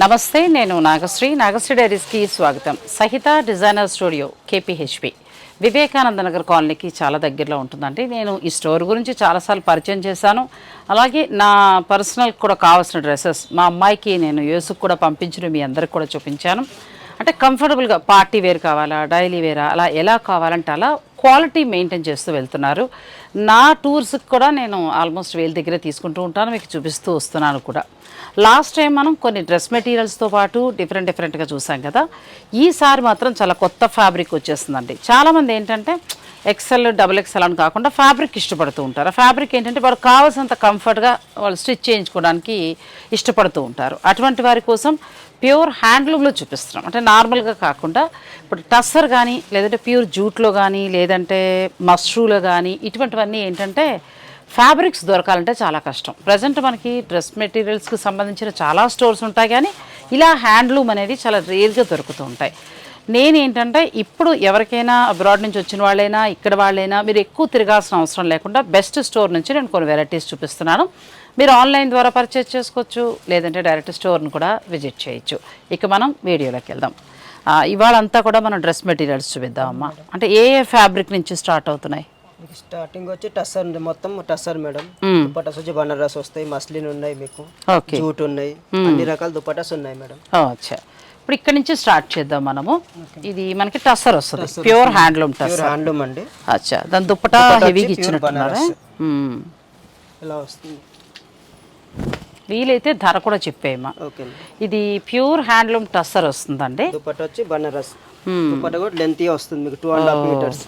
నమస్తే నేను నాగశ్రీ. నాగశ్రీ డైరీస్కి స్వాగతం. Sahitha designer studio KPHB. Vivekananda Nagar కాలనీకి చాలా దగ్గరలో ఉంటుందండి. నేను ఈ స్టోర్ గురించి చాలాసార్లు పరిచయం చేశాను. అలాగే నా పర్సనల్ కూడా కావాల్సిన డ్రెస్సెస్ మా అమ్మాయికి నేను యూసుకు కూడా పంపించిన మీ అందరికి కూడా చూపించాను. అంటే కంఫర్టబుల్గా పార్టీ వేర్ కావాలా డైలీ వేరా అలా ఎలా కావాలంటే అలా క్వాలిటీ మెయింటైన్ చేస్తూ వెళ్తున్నారు. నా టూర్స్కి కూడా నేను ఆల్మోస్ట్ వీళ్ళ దగ్గరే తీసుకుంటూ ఉంటాను మీకు చూపిస్తూ వస్తున్నాను కూడా. లాస్ట్ టైం మనం కొన్ని డ్రెస్ మెటీరియల్స్తో పాటు డిఫరెంట్ డిఫరెంట్గా చూసాం కదా ఈసారి మాత్రం చాలా కొత్త ఫ్యాబ్రిక్ వచ్చేస్తుందండి. చాలామంది ఏంటంటే ఎక్సెల్ డబుల్ ఎక్సెల్ అని కాకుండా ఫ్యాబ్రిక్ ఇష్టపడుతూ ఉంటారు. ఆ ఫ్యాబ్రిక్ ఏంటంటే వాడు కావాల్సినంత కంఫర్ట్గా వాళ్ళు స్టిచ్ చేయించుకోవడానికి ఇష్టపడుతూ ఉంటారు. అటువంటి వారి కోసం ప్యూర్ హ్యాండ్లూమ్లో చూపిస్తున్నాం. అంటే నార్మల్గా కాకుండా ఇప్పుడు టస్సర్ కానీ లేదంటే ప్యూర్ జూట్లో కానీ లేదంటే మష్రూలో కానీ ఇటువంటివన్నీ ఏంటంటే ఫ్యాబ్రిక్స్ దొరకాలంటే చాలా కష్టం. ప్రజెంట్ మనకి డ్రెస్ మెటీరియల్స్కి సంబంధించిన చాలా స్టోర్స్ ఉంటాయి కానీ ఇలా హ్యాండ్లూమ్ అనేది చాలా రేర్గా దొరుకుతూ ఉంటాయి. నేనేంటంటే ఇప్పుడు ఎవరికైనా అబ్రాడ్ నుంచి వచ్చిన వాళ్ళైనా ఇక్కడ వాళ్ళైనా మీరు ఎక్కువ తిరగాల్సిన అవసరం లేకుండా బెస్ట్ స్టోర్ నుంచి నేను కొన్ని వెరైటీస్ చూపిస్తున్నాను. మీరు ఆన్లైన్ ద్వారా పర్చేస్ చేసుకోవచ్చు లేదంటే డైరెక్ట్ స్టోర్ని కూడా విజిట్ చేయొచ్చు. ఇక మనం వీడియోలోకి వెళ్దాం. ఆ, ఇవాళ అంతా కూడా మనం డ్రెస్ మెటీరియల్స్ చూపిద్దామమ్మా. అంటే ఏ ఏ ఫ్యాబ్రిక్ నుంచి స్టార్ట్ అవుతున్నాయి? స్టార్టింగ్ వచ్చి టస్సర్ ఉంది. మొత్తం టస్సర్ మేడం. దుపటాస్ వచ్చి బనారస్ వస్తాయి మస్లిన్ ఉన్నాయి మీకు జూట్ ఉన్నాయి అన్ని రకాల దుపటాస్ ఉన్నాయి మేడం. అచ్చా. ఇప్పుడు ఇక్కడ నుంచి స్టార్ట్ చేద్దాం మనము. ఇది మనకి టస్సర్ వస్తుంది. Pure handloom tussar. హ్యాండ్లూమ్ అండి. అచ్చా. దాని దుప్పటా హెవీగా ఇచ్చినట్టున్నారా. ఇలా వస్తుంది? వీలైతే ధర కూడా చెప్పేయమ్మా. ఓకే ఇది ప్యూర్ హ్యాండ్లూమ్ టస్సర్ వస్తుందండి. దుపట్టా వచ్చి బనారస్. దుపట్టా కూడా లెంత్ వస్తుంది మీకు టూ అండ్ హాఫ్ మీటర్స్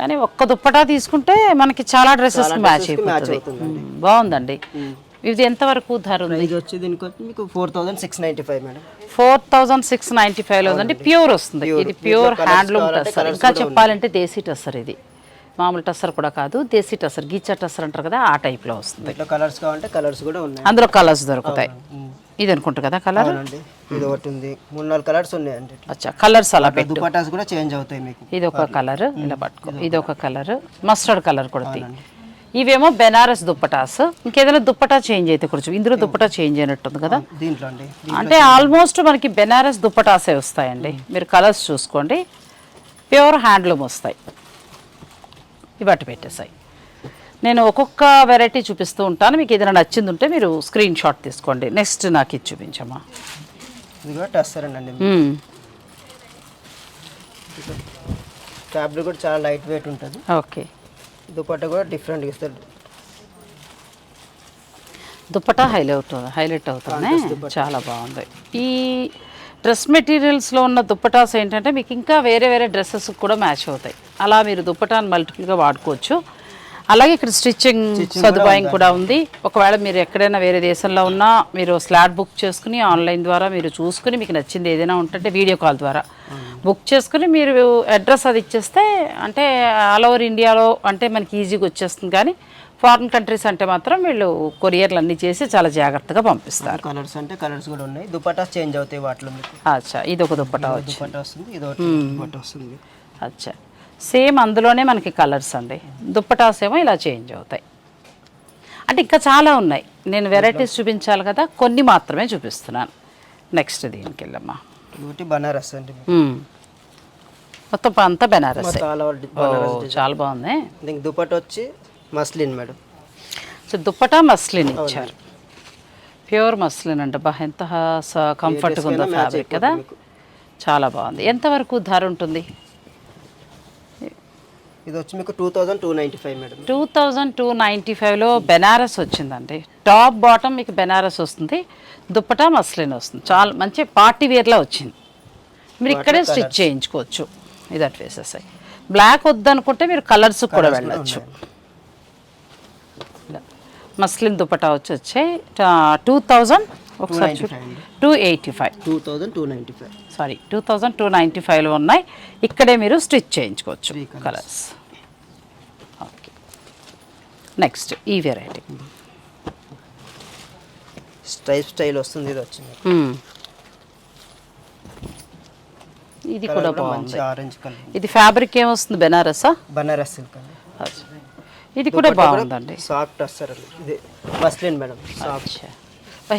కానీ ఒక్క దుప్పటా తీసుకుంటే మనకి చాలా డ్రెస్సెస్ మ్యాచ్ అయిపోతుంది. బాగుందండి. ఇది ఎంతవరకు ధర ఉంది? ఇది వచ్చి దీనికి వచ్చి మీకు four thousand six ninety five madam. Four thousand six ninety ఫైవ్లో ఉందండి. ప్యూర్ వస్తుంది. ఇది ప్యూర్ హ్యాండ్లూమ్ టస్సర్. ఇంకా చెప్పాలంటే దేశీ టస్సర్ ఇది. మామూలు టస్సర్ కూడా కాదు దేశీ టస్సర్ గీచా టస్సర్ అంటారు కదా ఆ టైప్లో వస్తుంది. కలర్స్ కావాలంటే కలర్స్ కూడా ఉన్నాయి. అందులో కలర్స్ దొరుకుతాయి. ఇది అనుకుంటా కదా కలర్ ఇది ఒకటి ఉంది. మూడు నాలుగు కలర్స్ ఉన్నాయండి. అచ్చా కలర్స్ అలా పెట్టు. దుపటాస్ కూడా చేంజ్ అవుతాయి మీకు. ఇది ఒక కలర్ ఇలా పట్టుకో. ఇది ఒక కలర్ మస్టర్డ్ కలర్ కూడా తీ. ఇవేమో బెనారస్ దుప్పటాస్. ఇంకేదైనా దుప్పటా చేంజ్ అయితే కొంచెం. ఇందులో దుప్పటా చేంజ్ అయినట్టుంది కదా. దీంట్లో అండి. అంటే ఆల్మోస్ట్ మనకి బెనారస్ దుప్పటాసే వస్తాయండి. మీరు కలర్స్ చూసుకోండి. ప్యూర్ హ్యాండ్లూమ్ వస్తాయి. ఇవి అటు పెట్టేసాయి నేను ఒక్కొక్క వెరైటీ చూపిస్తూ ఉంటాను. మీకు ఏదైనా నచ్చింది ఉంటే మీరు స్క్రీన్ షాట్ తీసుకోండి. నెక్స్ట్ నాకు ఇది చూపించమ్మా. ఫ్యాబ్రిక్ కూడా చాలా లైట్ వెయిట్ ఉంటుంది. ఓకే. దుపట్టా కూడా డిఫరెంట్ ఇస్తారు. దుప్పటా హైలైట్ హైలైట్ అవుతుంది? చాలా బాగుంది. ఈ డ్రెస్ మెటీరియల్స్లో ఉన్న దుప్పటాస్ ఏంటంటే మీకు ఇంకా వేరే వేరే డ్రెస్సెస్ కూడా మ్యాచ్ అవుతాయి. అలా మీరు దుప్పటాన్ని మల్టిపుల్గా వాడుకోవచ్చు. అలాగే ఇక్కడ స్టిచ్చింగ్ సదుపాయం కూడా ఉంది. ఒకవేళ మీరు ఎక్కడైనా వేరే దేశంలో ఉన్నా మీరు స్లాట్ బుక్ చేసుకుని ఆన్లైన్ ద్వారా మీరు చూసుకుని మీకు నచ్చింది ఏదైనా ఉంటుంటే వీడియో కాల్ ద్వారా బుక్ చేసుకుని మీరు అడ్రస్ అది ఇచ్చేస్తే అంటే ఆల్ ఓవర్ ఇండియాలో అంటే మనకి ఈజీగా వచ్చేస్తుంది కానీ ఫారిన్ కంట్రీస్ అంటే మాత్రం వీళ్ళు కొరియర్లు అన్నీ చేసి చాలా జాగ్రత్తగా పంపిస్తారు. కలర్స్ అంటే కలర్స్ కూడా ఉన్నాయి. దుపట్టా చేంజ్ అవుతాయి వాటిలో అచ్చా ఇది ఒక దుప్పటా దుపట్టా వస్తుంది ఇది వస్తుంది. అచ్చా సేమ్ అందులోనే మనకి కలర్స్ అండి. దుప్పటాస్ ఏమో ఇలా చేంజ్ అవుతాయి. అంటే ఇంకా చాలా ఉన్నాయి. నేను వెరైటీస్ చూపించాలి కదా కొన్ని మాత్రమే చూపిస్తున్నాను. నెక్స్ట్ దీనికి వెళ్ళమ్మా. బనారస్ అండి. మొత్తం అంతా బెనారస్. చాలా బాగుంది. దీనికి దుపట్టా వచ్చి muslin madam. So dupatta muslin ఇచ్చారు. ప్యూర్ మస్లిన్ అంట బా ఎంత కంఫర్ట్గా ఉందో ఫ్యాబ్రిక్ కదా? చాలా బాగుంది. ఎంతవరకు ధర ఉంటుంది? ఇది వచ్చి మీకు two thousand two ninety five madam. Two thousand two ninety ఫైవ్లో బెనారస్ వచ్చిందండి. టాప్ బాటమ్ మీకు బెనారస్ వస్తుంది. దుప్పటా మస్లిన్ వస్తుంది. చాలా మంచి పార్టీ వేర్లా వచ్చింది. మీరు ఇక్కడే స్టిచ్ చేయించుకోవచ్చు. ఇది అటు వేసేసాయి. బ్లాక్ వద్దనుకుంటే మీరు కలర్స్ కూడా వెళ్ళచ్చు. మస్లిన్ దుప్పటా వచ్చి వచ్చాయి టూ థౌజండ్ ఒకసారి 295 అండి. Two eighty five. Two thousand two ninety five. Sorry two thousand two ninety ఫైవ్లో ఉన్నాయి. ఇక్కడే మీరు స్టిచ్ చేయించుకోవచ్చు. కలర్స్. ఓకే. నెక్స్ట్ ఈ వెరైటీ. స్టైల్ స్టైల్ వస్తుంది ఇది వచ్చింది. ఇది కూడా బాగుంది మంచి ఆరెంజ్ కలర్ ఇది ఫ్యాబ్రిక్ ఏమొస్తుంది? బెనారసా? బనారస్ సిల్క్ ఇది కూడా బాగుందండి. సాఫ్ట్ వస్తారు ఇది మస్లిన్ మేడం సాఫ్ట్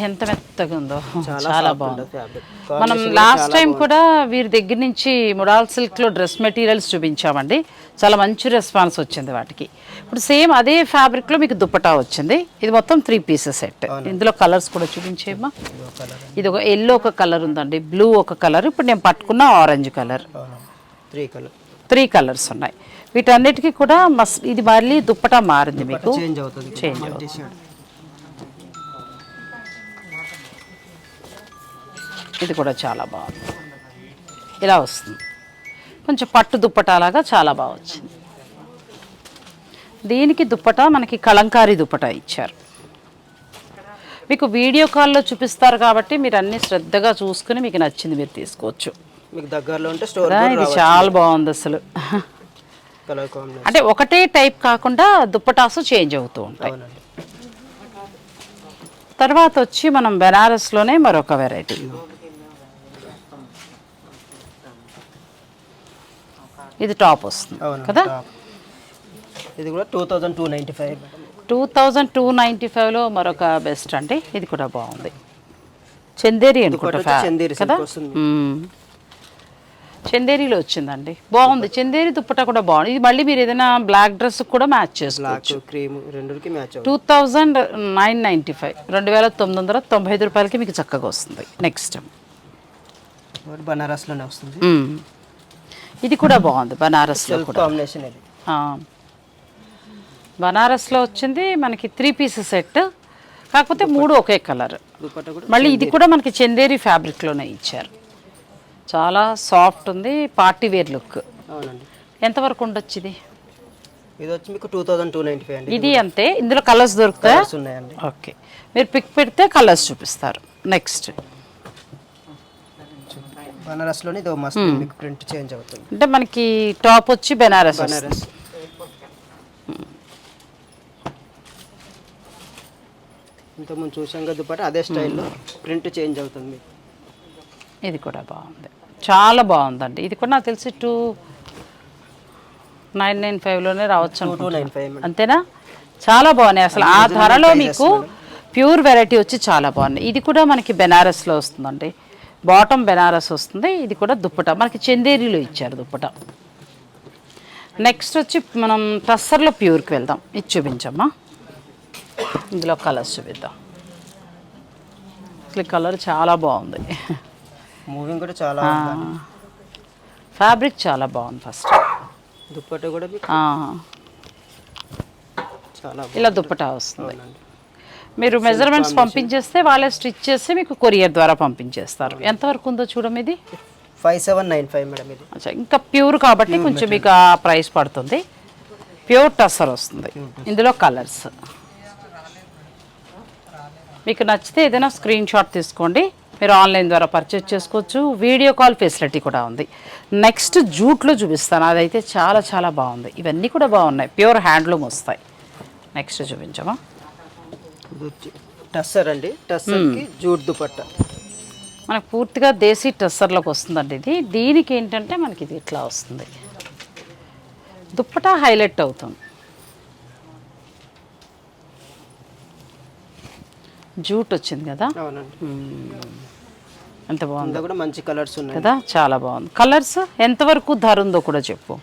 ఎంత మెత్తగా ఉందో. చాలా బాగుంది. మనం లాస్ట్ టైం. కూడా వీరి దగ్గర నుంచి ముడాల్ సిల్క్లో డ్రెస్ మెటీరియల్స్ చూపించామండి. చాలా మంచి రెస్పాన్స్ వచ్చింది వాటికి. ఇప్పుడు సేమ్ అదే ఫ్యాబ్రిక్లో మీకు దుప్పటా వచ్చింది. ఇది మొత్తం త్రీ పీసెస్ సెట్ ఇందులో కలర్స్ కూడా కలర్ ఇది ఒక ఎల్లో ఒక కలర్ ఉందండి. బ్లూ ఒక కలర్ ఇప్పుడు నేను పట్టుకున్న orange colour three colour three colours ఉన్నాయి. వీటన్నిటికీ కూడా మస్ ఇది మళ్ళీ దుప్పటా మారింది మీకు. చేంజ్ అవుతుంది. ఇది కూడా చాలా బాగుంది. ఇలా వస్తుంది. కొంచెం పట్టు దుప్పటాలాగా చాలా బాగా వచ్చింది. దీనికి దుప్పటా మనకి కలంకారీ దుప్పటా ఇచ్చారు. మీకు వీడియో కాల్లో చూపిస్తారు కాబట్టి మీరు అన్ని శ్రద్ధగా చూసుకుని మీకు నచ్చింది మీరు తీసుకోవచ్చు. మీకు దగ్గరలో ఉంటే స్టోర్ ఇది చాలా బాగుంది అసలు. కలర్ కాంబినేషన్ అంటే ఒకటే టైప్ కాకుండా దుప్పటాసు చేంజ్ అవుతూ ఉంటాయి. అవునండి. తర్వాత వచ్చి మనం బెనారస్లోనే మరొక వెరైటీ. ఇది టాప్ వస్తుంది కదా. ఇది కూడా two thousand two ninety five. Two thousand two ninety ఫైవ్లో మరొక బెస్ట్ అండి. ఇది కూడా బాగుంది. చందేరి అనుకుంటా చందేరి కదా. చందేరిలో వచ్చిందండి. బాగుంది. చందేరి దుప్పట కూడా బాగుంది. ఇది మళ్ళీ మీరు ఏదైనా బ్లాక్ డ్రెస్ కూడా మ్యాచ్ చేసుకోవచ్చు. క్రీమ్ రెండుకి match two thousand nine ninety five. రెండు వేల తొమ్మిది వందల తొంభై ఐదు రూపాయలకి మీకు చక్కగా వస్తుంది. నెక్స్ట్ బనారస్లోనే వస్తుంది? ఇది కూడా బాగుంది. బనారస్లో కాంబినేషన్ ఇది. ఆ. బనారస్లో వచ్చింది మనకి త్రీ పీస్ సెట్. కాకపోతే మూడు ఒకే కలర్. మళ్ళీ ఇది కూడా మనకి చందేరి ఫ్యాబ్రిక్లోనే ఇచ్చారు. చాలా సాఫ్ట్ ఉంది పార్టీ వేర్ లుక్. అవునండి. ఎంతవరకు ఉండొచ్చు ఇది? ఇది వచ్చి మీకు two thousand two ninety five అండి. ఇది అంతే ఇందులో కలర్స్ దొరుకుతాయా? కలర్స్ ఉన్నాయండి. ఓకే. మీరు పిక్ పెడితే కలర్స్ చూపిస్తారు. నెక్స్ట్. బనారస్లోని ఇది మస్తు మీకు ప్రింట్ చేంజ్ అవుతుంది. అంటే మనకి టాప్ వచ్చి బెనారస్. బనారస్. ఇంతకుముందు చూసాం కదా దుపట్టా అదే స్టైల్లో ప్రింట్ చేంజ్ అవుతుంది. ఇది కూడా బాగుంది. చాలా బాగుందండి. ఇది కూడా నాకు తెలిసి టూ నైన్ నైన్ ఫైవ్లోనే రావచ్చు అంతేనా? చాలా బాగున్నాయి. అసలు ఆ ధరలో మీకు ప్యూర్ వెరైటీ వచ్చి చాలా బాగున్నాయి. ఇది కూడా మనకి బెనారస్లో వస్తుందండి. బాటమ్ బెనారస్ వస్తుంది. ఇది కూడా దుప్పట. మనకి చందేరిలో ఇచ్చారు దుప్పట. నెక్స్ట్ వచ్చి మనం టస్సర్లో ప్యూర్కి వెళ్దాం. ఇది చూపించమ్మా. ఇందులో కలర్స్ చూపిద్దాం. అసలు కలర్ చాలా బాగుంది. మూవింగ్ కూడా చాలా. ఫ్యాబ్రిక్ చాలా బాగుంది ఫస్ట్ దుపట్టా కూడా చాలా ఇలా దుప్పటా వస్తుంది. మీరు మెజర్మెంట్స్ పంపించేస్తే వాళ్ళే స్టిచ్ చేసి మీకు కొరియర్ ద్వారా పంపించేస్తారు. ఎంతవరకు ఉందో చూడం ఇది? Five seven nine five madam ఇది. అచ్చా ఇంకా ప్యూర్ కాబట్టి కొంచెం మీకు ఆ ప్రైస్ పడుతుంది. ప్యూర్ టస్సర్ వస్తుంది. ఇందులో కలర్స్ మీకు నచ్చితే ఏదైనా స్క్రీన్ షాట్ తీసుకోండి. మీరు ఆన్లైన్ ద్వారా పర్చేజ్ చేసుకోవచ్చు. వీడియో కాల్ ఫెసిలిటీ కూడా ఉంది. నెక్స్ట్ జూట్లో చూపిస్తాను. అదైతే చాలా చాలా బాగుంది. ఇవన్నీ కూడా బాగున్నాయి. ప్యూర్ హ్యాండ్లూమ్ వస్తాయి. నెక్స్ట్ చూపించమా? టస్సర్ అండి. టస్సర్కి జూట్ దుపట్టా. మనకు పూర్తిగా దేశీ టెస్సర్లోకి వస్తుందండి ఇది. దీనికి ఏంటంటే మనకి ఇది ఇట్లా వస్తుంది. దుప్పటా హైలైట్ అవుతుంది. జూట్ వచ్చింది కదా? ఎంత బాగుంది. కూడా మంచి కలర్స్ ఉన్నాయి. కదా? చాలా బాగుంది. కలర్స్ ఎంతవరకు ధర ఉందో కూడా చెప్పు.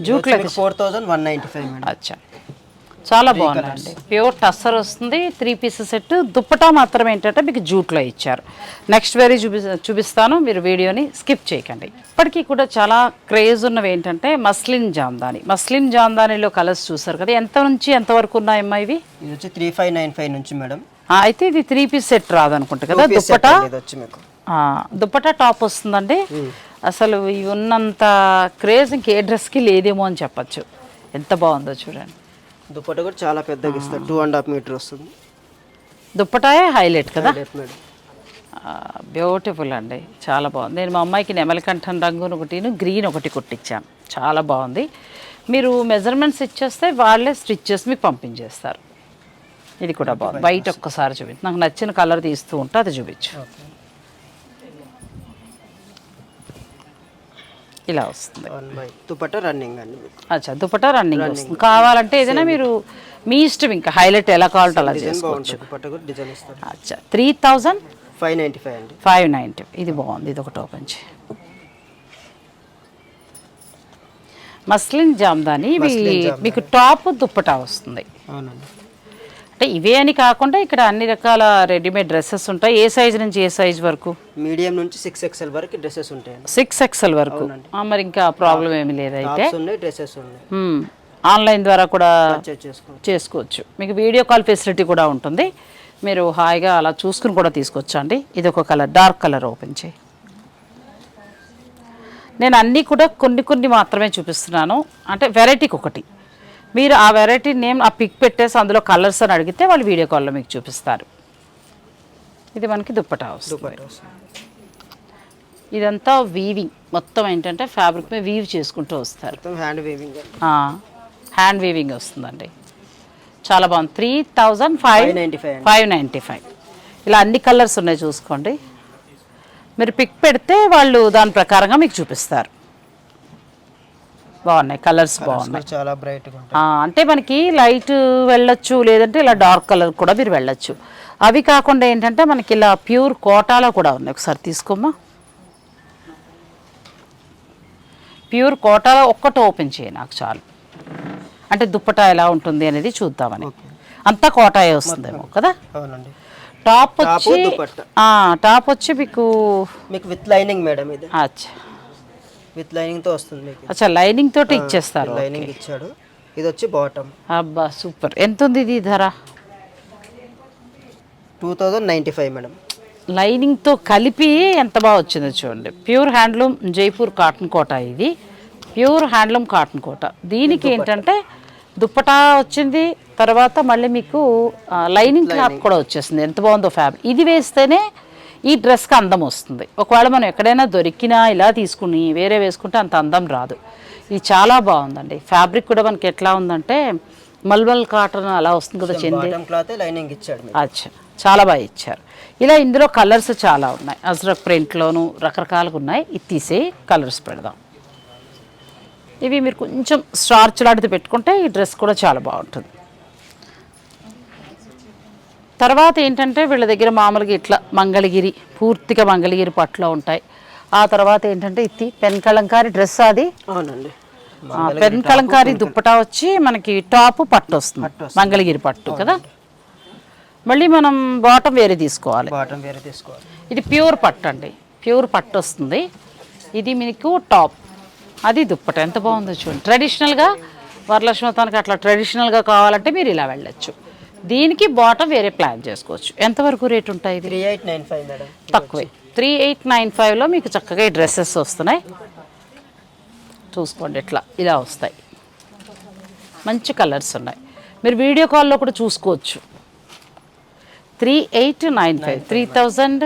జూట్లో four thousand one ninety five madam. అచ్చా. చాలా బాగుందండి. ప్యూర్ టస్సర్ వస్తుంది. Three pieces set. దుప్పటా మాత్రం ఏంటంటే మీకు జూట్లో ఇచ్చారు. నెక్స్ట్ వేరీ చూపి చూపిస్తాను. మీరు వీడియోని స్కిప్ చేయకండి. ఇప్పటికీ కూడా చాలా క్రేజ్ ఉన్నవి ఏంటంటే మస్లిన్ జామ్దాని మస్లిన్ జామ్దానిలో కలర్స్ చూసారు కదా? ఎంత నుంచి ఎంత వరకు ఉన్నాయమ్మా ఇవి? ఇది వచ్చి త్రీ ఫైవ్ నైన్ ఫైవ్ నుంచి మేడం. అయితే ఇది త్రీ పీస్ సెట్ రాదనుకుంటా కదా దుప్పటా? దుప్పటా టాప్ వస్తుందండి. అసలు ఇవి ఉన్నంత క్రేజ్ ఇంకే డ్రెస్కి లేదేమో అని చెప్పచ్చు. ఎంత బాగుందో చూడండి. దుపట్టా కూడా చాలా పెద్దగా ఇస్తారు. టూ అండ్ హాఫ్ మీటర్ వస్తుంది. దుప్పటాయే హైలైట్ కదా? బ్యూటిఫుల్ అండి. చాలా బాగుంది. నేను మా అమ్మాయికి నెమలికంఠం రంగును ఒకటిను గ్రీన్ ఒకటి కుట్టించాను చాలా బాగుంది. మీరు మెజర్మెంట్స్ ఇచ్చేస్తే వాళ్ళే స్టిచ్ చేసి మీకు పంపించేస్తారు. ఇది కూడా బాగుంది బయట ఒక్కసారి చూపించు. నాకు నచ్చిన కలర్ తీస్తూ ఉంటే అది చూపించు. ఇలా వస్తుంది. దుపట్టా రన్నింగ్ అండి అచ్చా దుపట్టా రన్నింగ్ వస్తుంది. కావాలంటే ఏదైనా మీరు మీ ఇష్టం ఇంకా హైలైట్ ఎలా కావాలంటే అలా చేసుకోవచ్చు. అచ్చా three thousand five ninety five అండి. ఫైవ్ నైంటీ ఇది బాగుంది ఇది ఒకటి ఓపెన్ చేయి. మస్లిన్ జామ్దాని ఇవి మస్లిన్ జామ్దాని. మీకు టాప్ దుప్పటా వస్తుంది. అవునండి. అంటే ఇవే అని కాకుండా ఇక్కడ అన్ని రకాల రెడీమేడ్ డ్రెస్సెస్ ఉంటాయి. ఏ సైజ్ నుంచి ఏ సైజ్ వరకు? మీడియం నుంచి సిక్స్ ఎక్స్ఎల్ వరకు డ్రెస్సెస్ ఉంటాయండి. సిక్స్ ఎక్స్ఎల్ వరకు? మరి ఇంకా ప్రాబ్లం ఏమి లేదు అయితే డ్రెస్సెస్ ఉన్నాయి. ఆన్లైన్ ద్వారా కూడా చేసుకోవచ్చు. చేసుకోవచ్చు. మీకు వీడియో కాల్ ఫెసిలిటీ కూడా ఉంటుంది. మీరు హాయిగా అలా చూసుకుని కూడా తీసుకొచ్చా అండి? ఇది ఒక కలర్ డార్క్ కలర్ ఓపెన్ చేయి. నేను అన్నీ కూడా కొన్ని కొన్ని మాత్రమే చూపిస్తున్నాను. అంటే వెరైటీకి ఒకటి. మీరు ఆ వెరైటీ నేమ్ ఆ పిక్ పెట్టేసి అందులో కలర్స్ అని అడిగితే వాళ్ళు వీడియో కాల్లో మీకు చూపిస్తారు. ఇది మనకి దుప్పటా వస్తుంది. ఇదంతా వీవింగ్ మొత్తం ఏంటంటే ఫ్యాబ్రిక్ మీద వీవ్ చేసుకుంటూ వస్తారు. హ్యాండ్ వేవింగ్ హ్యాండ్ వీవింగ్ వస్తుందండి. చాలా బాగుంది. Three thousand five five ninety five ఇలా అన్ని కలర్స్ ఉన్నాయి చూసుకోండి. మీరు పిక్ పెడితే వాళ్ళు దాని ప్రకారంగా మీకు చూపిస్తారు. బాగున్నాయి కలర్స్ బాగున్నాయి. చాలా బ్రైట్గా ఉంటాయి ఆ, అంటే మనకి లైట్ వెళ్ళొచ్చు లేదంటే ఇలా డార్క్ కలర్ కూడా మీరు వెళ్ళొచ్చు. అవి కాకుండా ఏంటంటే మనకి ఇలా ప్యూర్ కోటాలో కూడా ఉన్నాయి. ఒకసారి తీసుకోమ్మా. ప్యూర్ కోటాలో ఒక్కటి ఓపెన్ చేయి నాకు చాలు. అంటే దుప్పటా ఎలా ఉంటుంది అనేది చూద్దామని. అంతా కోటాయే వస్తుందేమో కదా? అవునండి. టాప్ వచ్చి టాప్ వచ్చి మీకు మీకు విత్ లైనింగ్ మేడం ఇది. అచ్చా. విత్ లైనింగ్తో వస్తుంది మీకు. అచ్చా లైనింగ్ తోటి ఇచ్చేస్తారు. లైనింగ్ ఇచ్చాడు. ఇది వచ్చి బాటమ్. అబ్బా సూపర్. ఎంత ఉంది ఇది ధర? Two thousand ninety five madam. లైనింగ్తో కలిపి ఎంత బాగా వచ్చిందో చూడండి. Pure handloom Jaipur cotton Kota ఇది. Pure handloom cotton Kota. దీనికి ఏంటంటే దుప్పటా వచ్చింది తర్వాత మళ్ళీ మీకు లైనింగ్ క్లాత్ కూడా వచ్చేసింది. ఎంత బాగుందో ఫ్యాబ్. ఇది వేస్తేనే ఈ డ్రెస్కి అందం వస్తుంది. ఒకవేళ మనం ఎక్కడైనా దొరికినా ఇలా తీసుకుని వేరే వేసుకుంటే అంత అందం రాదు. ఇది చాలా బాగుందండి. ఫ్యాబ్రిక్ కూడా మనకి ఎట్లా ఉందంటే మల్మల్ కాటన్ అలా వస్తుంది కదా చెంది. లైనింగ్ ఇచ్చాడు అచ్చా. చాలా బాగా ఇచ్చారు. ఇలా ఇందులో కలర్స్ చాలా ఉన్నాయి. అజ్రక్ ప్రింట్లోను రకరకాలుగా ఉన్నాయి. ఇది తీసే కలర్స్ పెడదాం. ఇవి మీరు కొంచెం స్టార్చ్ లాంటిది పెట్టుకుంటే ఈ డ్రెస్ కూడా చాలా బాగుంటుంది. తర్వాత ఏంటంటే వీళ్ళ దగ్గర మామూలుగా ఇట్లా మంగళగిరి పూర్తిగా మంగళగిరి పట్టులో ఉంటాయి. ఆ తర్వాత ఏంటంటే ఇది పెన్ కలంకారీ డ్రెస్ అది. అవునండి. పెన్ కలంకారీ దుప్పటా వచ్చి మనకి టాప్ పట్టు వస్తుంది. మంగళగిరి పట్టు కదా? మళ్ళీ మనం బాటమ్ వేరే తీసుకోవాలి. బాటమ్ వేరే తీసుకోవాలి. ఇది ప్యూర్ పట్టు అండి. ప్యూర్ పట్టు వస్తుంది. ఇది మీకు టాప్. అది దుప్పట. ఎంత బాగుందో చూడండి. ట్రెడిషనల్గా వరలక్ష్మతానికి అట్లా ట్రెడిషనల్గా కావాలంటే మీరు ఇలా వెళ్ళొచ్చు. దీనికి బాటమ్ వేరే ప్లాన్ చేసుకోవచ్చు. ఎంతవరకు రేట్ ఉంటాయి three eight nine five madam. తక్కువే. త్రీ ఎయిట్ నైన్ ఫైవ్లో మీకు చక్కగా ఈ డ్రెస్సెస్ వస్తున్నాయి. చూసుకోండి ఇట్లా ఇలా వస్తాయి. మంచి కలర్స్ ఉన్నాయి. మీరు వీడియో కాల్లో కూడా చూసుకోవచ్చు. Three eight nine five three thousand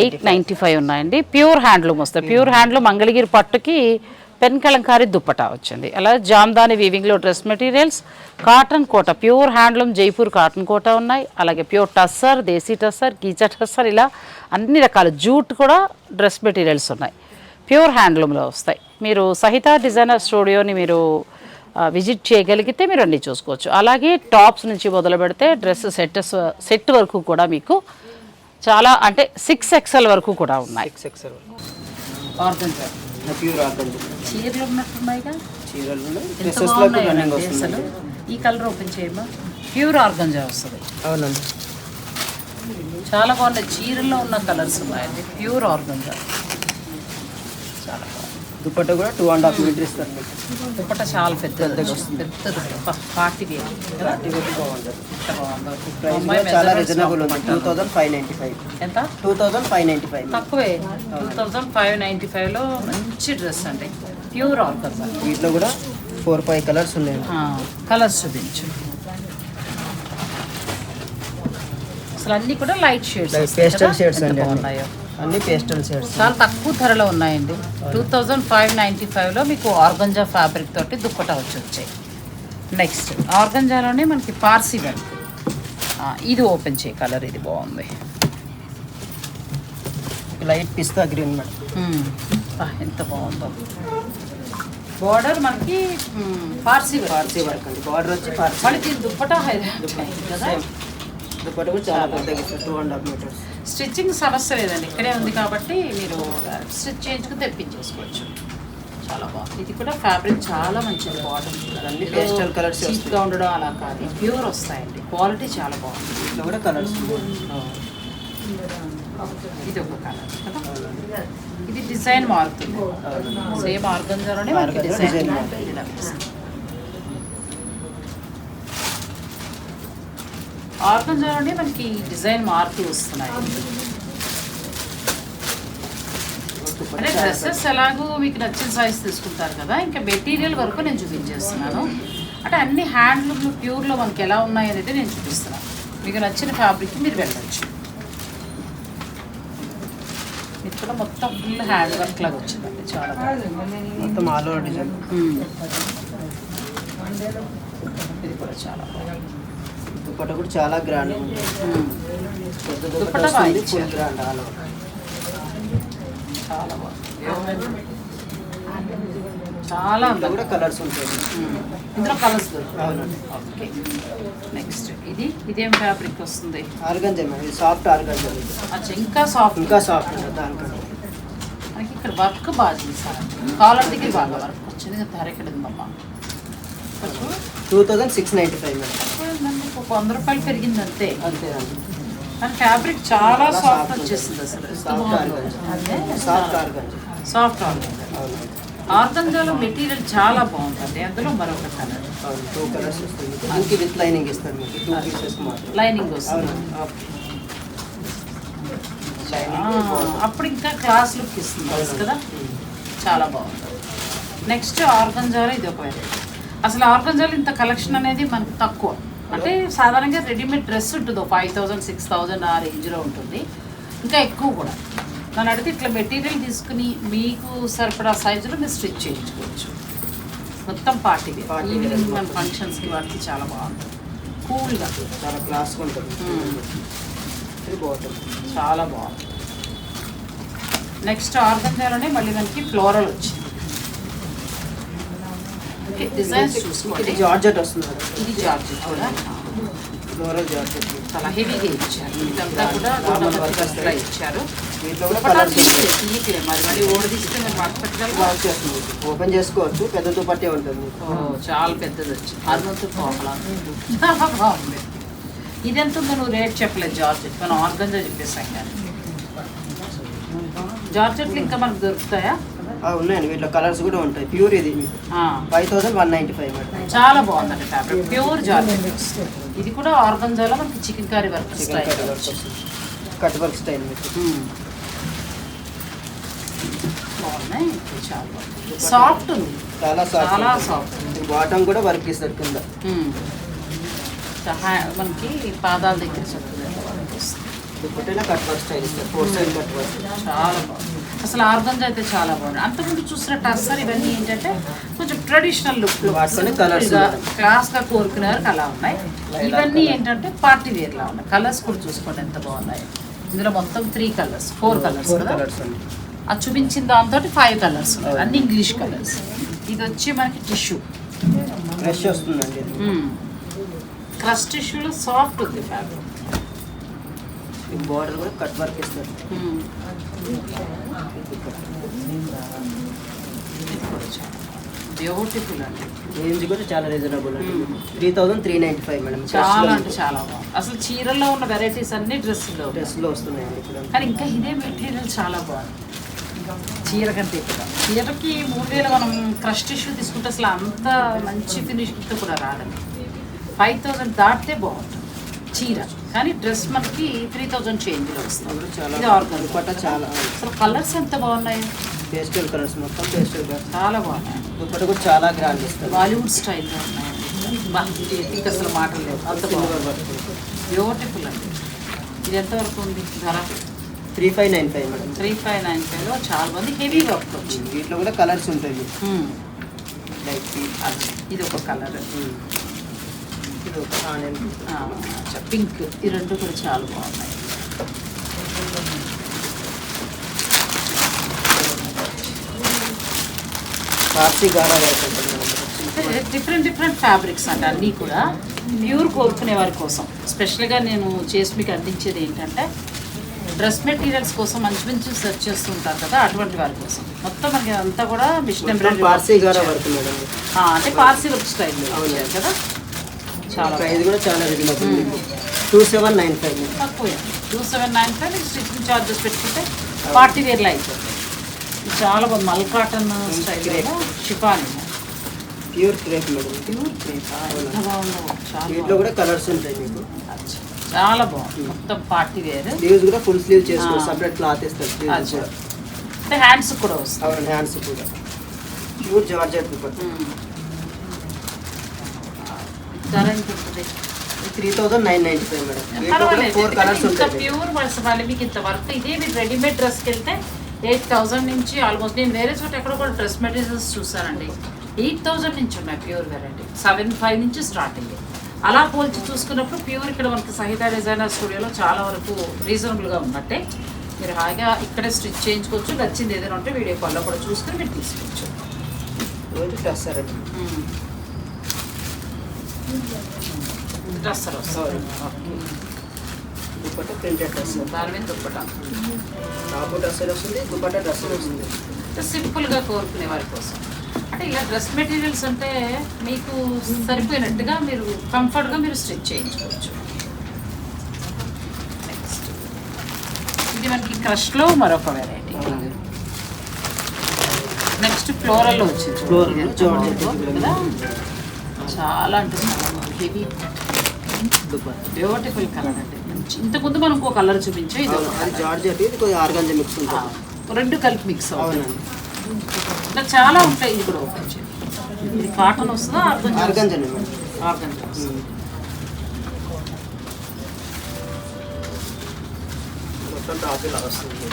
eight ninety five ఉన్నాయండి. ప్యూర్ హ్యాండ్లూమ్ వస్తాయి. ప్యూర్ హ్యాండ్లూమ్ మంగళగిరి పట్టుకి పెన్ కలంకారీ దుప్పటా వచ్చింది. అలా Jamdani వీవింగ్లో dress materials cotton Kota pure handloom Jaipur cotton Kota ఉన్నాయి. అలాగే ప్యూర్ టస్సర్ దేశీ టస్సర్ గీచా టస్సర్ ఇలా అన్ని రకాల జూట్ కూడా డ్రెస్ మెటీరియల్స్ ఉన్నాయి. ప్యూర్ హ్యాండ్లూమ్లో వస్తాయి. మీరు సహిత డిజైనర్ స్టూడియోని మీరు విజిట్ చేయగలిగితే మీరు అన్నీ చూసుకోవచ్చు. అలాగే టాప్స్ నుంచి మొదలు పెడితే డ్రెస్ సెట్ సెట్ వరకు కూడా మీకు చాలా అంటే సిక్స్ ఎక్స్ఎల్ వరకు కూడా ఉన్నాయి. సిక్స్ ఎక్స్ఎల్ ప్యూర్ ఆకండి చీరలు ఉన్నట్టున్నాయిగా చీరలు ఉన్నాయి అసలు? ఈ కలర్ ఓపెన్ చేయమ్మా. ప్యూర్ ఆర్గంజా వస్తుంది. అవునండి. చాలా బాగున్నాయి. చీరల్లో ఉన్న కలర్స్ ఉన్నాయండి. Pure organza. బాగుంది దుపట్టా కూడా టూ అండ్ హాఫ్ మీటర్ ఇస్తారు. మీకు దుప్పట చాలా పెద్దది. పెద్దది. పార్టీ వేర్ కదా థర్టీ పెట్టి బాగుంటుంది. ప్రైస్ కూడా చాలా రీజనబుల్ ఉంది. Two thousand five ninety five ఎంత? Two thousand five ninety five తక్కువే. టూ థౌజండ్ ఫైవ్ నైంటీ ఫైవ్లో మంచి డ్రెస్ అండి. ప్యూర్ ఆర్గంజా వీటిలో కూడా ఫోర్ ఫైవ్ కలర్స్ ఉన్నాయండి కలర్స్ చూపించు. అసలు అన్నీ కూడా లైట్ షేడ్స్ pastel shades అండి అన్ని. Pastel shades. చాలా తక్కువ ధరలో ఉన్నాయండి. టూ థౌజండ్ ఫైవ్ నైంటీ ఫైవ్లో మీకు ఆర్గంజా ఫ్యాబ్రిక్ తోటి దుప్పటా వచ్చి వచ్చాయి. నెక్స్ట్ ఆర్గంజాలోనే మనకి పార్సీ వర్క్. ఇది ఓపెన్ చేయ కలర్ ఇది బాగుంది. Light pista green madam. ఎంత బాగుందో. బార్డర్ మనకి పార్సీ పార్సీ వర్క్ అండి. బార్డర్ వచ్చి పార్సీ. మళ్ళీ దుప్పటా కదా. కూడా చాలా పెద్దగా two and half meters stitching సమస్య లేదండి ఇక్కడే ఉంది కాబట్టి మీరు స్టిచ్ చేయించుకుని తెప్పించేసుకోవచ్చు. చాలా బాగుంది. ఇది కూడా ఫ్యాబ్రిక్ చాలా మంచిది బాటమ్ అన్ని pastel colours చీప్గా ఉండడం అలా కాదు ప్యూర్ వస్తాయండి. క్వాలిటీ చాలా బాగుంది. ఇట్లా కూడా కలర్స్ ఇది ఒక కలర్ కదా? ఇది డిజైన్ మారుతుంది సేమ్ ఆర్గంజాలోనే మనకి డిజైన్ ఇలా వస్తుంది. ఆర్గంజాలోనే మనకి డిజైన్ మారుతూ వస్తున్నాయి. అంటే డ్రెస్సెస్ ఎలాగో మీకు నచ్చిన సైజ్ తీసుకుంటారు కదా ఇంకా మెటీరియల్ వరకు నేను చూపించేస్తున్నాను. అంటే అన్ని హ్యాండ్లూమ్ ప్యూర్లో మనకి ఎలా ఉన్నాయి అనేది నేను చూపిస్తున్నాను. మీకు నచ్చిన ఫ్యాబ్రిక్ మీరు వెళ్ళచ్చు. ఇది కూడా మొత్తం ఫుల్ హ్యాండ్ వర్క్ లాగా వచ్చిందండి చాలా బాగుంది మొత్తం ఆల్ ఓవర్ డిజైన్. ఇది కూడా చాలా బాగుంది. దుప్పట కూడా చాలా గ్రాండ్. పెద్ద దుప్పట వస్తుంది. Full grand all. ఓవర్ చాలా బాగుంది. చాలా కూడా కలర్స్ ఉంటాయి. ఇందులో కలర్స్ అవునండి. ఓకే. నెక్స్ట్ ఇది ఇదేం ఫ్యాబ్రిక్ వస్తుంది. ఆర్గంజా మేడం ఇది సాఫ్ట్ ఆర్గంజా ఇది. అచ్చా ఇంకా సాఫ్ట్ ఇంకా సాఫ్ట్ ఉంటుంది దానికంటే. మనకి ఇక్కడ వర్క్ బాగా చేశారు. కాలర్ దగ్గర బాగా వర్క్ వచ్చింది. ఇంకా ధర ఎక్కడ ఉందమ్మా. కొంచెం two thousand six ninety five madam. పోయిందండి, ఒక వంద రూపాయలు పెరిగింది అంతే. అంతేనండి కానీ ఫ్యాబ్రిక్ చాలా సాఫ్ట్ వచ్చేసింది అసలు. సాఫ్ట్. ఆర్గంజా ఆర్గంజాలో మెటీరియల్ చాలా బాగుంటుంది అందులో మరొక కలర్. అవును టూ కలర్స్ వస్తుంది. దీనికి విత్ లైనింగ్ ఇస్తారు మీకు టూ పీసెస్ మాత్రం లైనింగ్ వస్తుంది. ఓకే అప్పుడు ఇంకా క్లాస్ లుక్ ఇస్తుంది. కదా? చాలా బాగుంది. నెక్స్ట్ ఆర్గంజాలో ఇది ఒక వెరైటీ అసలు ఆర్గంజాలో ఇంత కలెక్షన్ అనేది మనకు తక్కువ. అంటే సాధారణంగా రెడీమేడ్ డ్రెస్ ఉంటుంది ఫైవ్ థౌజండ్ సిక్స్ థౌజండ్ ఆ రేంజ్లో ఉంటుంది. ఇంకా ఎక్కువ కూడా. నన్ను అడిగితే ఇట్లా మెటీరియల్ తీసుకుని మీకు సరిపడా సైజులో మీరు స్టిచ్ చేయించుకోవచ్చు. మొత్తం పార్టీ ఈవినింగ్ మన. ఫంక్షన్స్కి వాటికి చాలా బాగుంటుంది. కూల్గా. చాలా క్లాస్గా ఉంటుంది. ఇది బాటమ్ చాలా బాగుంది నెక్స్ట్ ఆర్గంజాలోనే మళ్ళీ మనకి ఫ్లోరల్ వచ్చింది. డిజైన్స్ ఇది చూసుకోండి జార్జెట్ వస్తుంది ఇది జార్జ్ కూడా ఫ్లోరల్ జార్జెట్. చాలా హెవీగా ఇచ్చారు. ఇదంతా కూడా పది ఇచ్చారు. ఓపెన్ చేసుకోవచ్చు పెద్ద దుపట్టే ఉంటుంది. చాలా పెద్దది వచ్చింది హనుమంతు కోపలా. బాగుంది. ఇది ఎంత ఉందో నువ్వు రేట్ చెప్పలేదు జార్జెట్. మనం ఆర్గంజా చెప్పేసాం కానీ. జార్జెట్లు ఇంకా మనకు దొరుకుతాయా? ఉన్నాయండి. వీటిలో కలర్స్ కూడా ఉంటాయి. ప్యూర్ ఇది మీకు. Five thousand one ninety five చాలా బాగుందండి ఫ్యాబ్రిక్ ప్యూర్ జార్జెట్ ఇది కూడా ఆర్గంజాలో మనకి chikankari work style. Cut work వస్తుంది. కట్ వర్క్ స్టైల్ మీకు. బాగున్నాయి. చాలా బాగుంది. సాఫ్ట్ ఉంది. చాలా చాలా సాఫ్ట్ సాఫ్ట్ ఉంది. బాటమ్ కూడా వర్క్ ఇస్తారు కింద. మనకి పాదాల దగ్గర దుపట్టేలా కట్ వర్క్ స్టైల్ ఇస్తారు. Four side cut work. చాలా బాగుంది. అసలు ఆర్గంజా అయితే చాలా బాగుంది. అంతకుముందు చూసిన టస్సర్ ఇవన్నీ ఏంటంటే కొంచెం ట్రెడిషనల్ లుక్ వాటిలోనే colours ఉన్నాయి. క్లాస్గా కోరుకునే వరకు అలా ఉన్నాయి ఇవన్నీ ఏంటంటే పార్టీ వేర్ లా ఉన్నాయి. కలర్స్ కూడా చూసుకోండి ఎంత బాగున్నాయి. ఇందులో మొత్తం త్రీ కలర్స్ ఫోర్ కలర్స్ అది చూపించిన దాంతో ఫైవ్ కలర్స్ ఉన్నాయి. అన్ని ఇంగ్లీష్ కలర్స్ ఇది వచ్చి మనకి టిష్యూ ఫ్రెష్ వస్తుందండి. క్రష్ టిష్యూలో సాఫ్ట్ ఉంది ఫ్యాబ్రిక్ ఈ బార్డర్ కూడా కట్ వర్క్ ఇస్తారు. బ్యూటిఫుల్ అండి. రేంజ్ కూడా చాలా రీజనబుల్ అండి. Three thousand three ninety five madam. చాలా అంటే చాలా బాగుంది. అసలు చీరల్లో ఉన్న వెరైటీస్ అన్ని డ్రెస్సుల్లో ఉన్నాయి. డ్రెస్లో వస్తున్నాయండి ఇప్పుడు. కానీ ఇంకా ఇదే మెటీరియల్ చాలా బాగుంది. చీర కంటే ఇక్కడ చీరకి మూడు వేలు మనం క్రష్ టిష్యూ తీసుకుంటే అసలు అంత మంచి ఫినిషింగ్తో కూడా రాదండి. ఫైవ్ థౌజండ్ దాటితే బాగుంటుంది. చీర. కానీ డ్రెస్ మనకి త్రీ థౌజండ్ చేంజ్లో వస్తుంది. చాలా ఇది ఆర్గన్ దుపట్టా చాలా. అసలు కలర్స్ ఎంత బాగున్నాయి? పేస్టల్ కలర్స్ మొత్తం పేస్టల్ కలర్స్. చాలా బాగున్నాయి. దుపట్టా కూడా చాలా గ్రాండ్ ఇస్తారు బాలీవుడ్ స్టైల్లో ఇంక అసలు మాటలు లేవు. అంత బ్యూటిఫుల్ అండి. ఇది ఎంతవరకు ఉంది? ధర? Three five nine five madam. Three five nine ఫైవ్లో చాలా మంది హెవీ వర్క్ వచ్చింది. వీటిలో కూడా కలర్స్ ఉంటాయి. లైక్ అది ఇది ఒక కలర్ ఆనియన్ పింక్. ఈ రెండు కూడా చాలా బాగున్నాయి. డిఫరెంట్ డిఫరెంట్ ఫ్యాబ్రిక్స్ అంట అన్నీ కూడా. ప్యూర్ కోరుకునే వారి కోసం. స్పెషల్గా నేను చేసి మీకు అందించేది ఏంటంటే డ్రెస్ మెటీరియల్స్ కోసం మంచి మంచి సెర్చ్ చేస్తుంటారు కదా అటువంటి వారి కోసం. మొత్తం మనకి అంతా కూడా మిషన్ ఎంబ్రాయిడరీ అంటే పార్సీ వర్క్ స్టైల్ కదా. చాలా ప్రైస్ కూడా చాలా reasonable two seven nine five తక్కువ. Two seven nine five stitching charges పెట్టుకుంటే పార్టీ వేర్లో అయిపోతుంది. చాలా బాగుంది. Mul cotton style chiffon. Pure crepe madam pure crepe వీటిలో కూడా కలర్స్ ఉంటాయి మీకు. చాలా బాగుంది. మొత్తం పార్టీ వేర్. స్లీవ్స్ కూడా ఫుల్ స్లీవ్ చేసుకోవచ్చు సపరేట్ క్లాత్ ఇస్తారు స్లీవ్స్ అచ్చా. కూడా. అంటే హ్యాండ్స్ కూడా అవును హ్యాండ్స్ కూడా. ప్యూర్ జార్జెట్ ఉంటుంది three thousand nine ninety five madam. Four colours ఇంత ఉంటాయి. ప్యూర్ మళ్ళీ మీకు ఇంత వర్క్ ఇదే మీరు రెడీమేడ్ డ్రెస్కి వెళ్తే ఎయిట్ థౌసండ్ నుంచి ఆల్మోస్ట్ నేను వేరే చోట ఎక్కడ కూడా డ్రెస్ మెటీరియల్స్ చూసానండి ఎయిట్ థౌసండ్ నుంచి ఉన్నాయి ప్యూర్ వెరైటీ సెవెన్ ఫైవ్ నుంచి స్టార్టింగ్ అలా పోల్చి చూసుకున్నప్పుడు ప్యూర్ ఇక్కడ మనకి సహిత డిజైనర్ స్టూడియోలో చాలా వరకు రీజనబుల్గా ఉన్నట్టే. మీరు హాయిగా ఇక్కడే స్టిచ్ చేయించుకోవచ్చు. నచ్చింది ఏదైనా ఉంటే వీడియో కాల్లో కూడా చూసుకుని మీరు తీసుకోవచ్చు రోజు టస్సర్ అండి డ్రెస్సర్ వస్తుంది దుపట్టా ప్రింటెడ్ టస్సర్ దాని మీద దుప్పటా. టాప్ వస్తుంది దుపట్టా టస్సర్ వస్తుంది. సింపుల్గా కోరుకునే వారి కోసం. అంటే ఇలా డ్రెస్ మెటీరియల్స్ అంటే మీకు సరిపోయినట్టుగా మీరు కంఫర్ట్గా మీరు స్టిచ్ చేయించుకోవచ్చు. నెక్స్ట్ ఇది మనకి క్రష్లో మరొక వెరైటీ నెక్స్ట్ ఫ్లోరల్లో వచ్చింది. Floral లో ఎంత జార్జెట్ బాగుందో. కదా? చాలా అంటే హెవీ దుపట్టా బ్యూటిఫుల్ కలర్ అండి. మంచి ఇంతకుముందు మనం ఇంకో కలర్ చూపించాం ఇది ఒక అది జార్జెట్ ఇది కొద్దిగా ఆర్గంజా మిక్స్ ఉంటుంది. రెండు కలిపి మిక్స్ అవుతుంది. అవునండి. ఇంకా చాలా ఉంటాయి ఇది కూడా ఇది కాటన్ వస్తుందా ఆర్గన్ ఆర్గంజానే మేడం ఆర్గన్ మొత్తం టాప్ ఇలా వస్తుంది.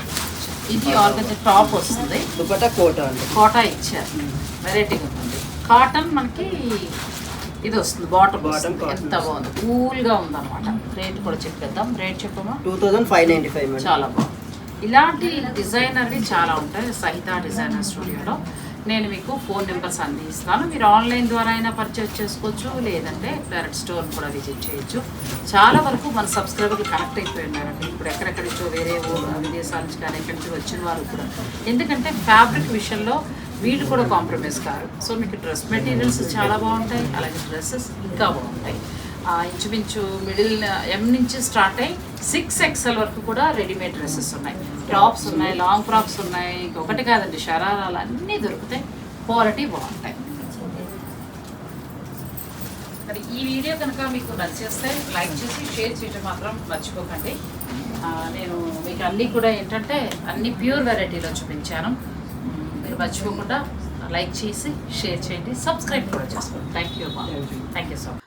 ఇది ఆర్గన్ టాప్ వస్తుంది. దుపట్టా కోట అండి. కోటా ఇచ్చారు. వెరైటీగా ఉంటుంది కాటన్ మనకి ఇది వస్తుంది బాటమ్ cotton ఎంత బాగుంది. కూల్గా ఉందన్నమాట. రేట్ కూడా చెప్పేద్దాం rate చెప్పమా two thousand five ninety five చాలా బాగుంది. ఇలాంటి డిజైనర్వి చాలా ఉంటాయి. సహిత డిజైనర్ స్టూడియోలో. నేను మీకు ఫోన్ నెంబర్స్ అన్ని ఇస్తాను. మీరు ఆన్లైన్ ద్వారా అయినా పర్చేస్ చేసుకోవచ్చు. లేదంటే డైరెక్ట్ స్టోర్ కూడా విజిట్ చేయొచ్చు. చాలా వరకు మన సబ్స్క్రైబర్లు కనెక్ట్ అయిపోయి ఉన్నారండి. ఇప్పుడు ఎక్కడెక్కడి నుంచో వేరే విదేశాల నుంచి కానీ ఎక్కడి నుంచి వచ్చిన వారు కూడా. ఎందుకంటే ఫ్యాబ్రిక్ విషయంలో వీళ్ళు కూడా కాంప్రమైజ్ కారు. సో మీకు డ్రెస్ మెటీరియల్స్ చాలా బాగుంటాయి అలాగే డ్రెస్సెస్ ఇంకా బాగుంటాయి. ఇంచుమించు మిడిల్ ఎం నుంచి స్టార్ట్ అయ్యి సిక్స్ ఎక్స్ఎల్ వరకు కూడా రెడీమేడ్ డ్రెస్సెస్ ఉన్నాయి. టాప్స్ ఉన్నాయి లాంగ్ ఫ్రాక్స్ ఉన్నాయి. ఒకటి కాదండి షరారాలు అన్నీ దొరుకుతాయి. క్వాలిటీ బాగుంటాయి. మరి ఈ వీడియో కనుక మీకు నచ్చేస్తే లైక్ చేసి షేర్ చేయడం మాత్రం మర్చిపోకండి. నేను మీకు అన్నీ కూడా ఏంటంటే అన్ని ప్యూర్ వెరైటీలో చూపించాను. మీరు మర్చిపోకుండా లైక్ చేసి షేర్ చేయండి. సబ్స్క్రైబ్ కూడా చేసుకోండి. Thank you thank you so much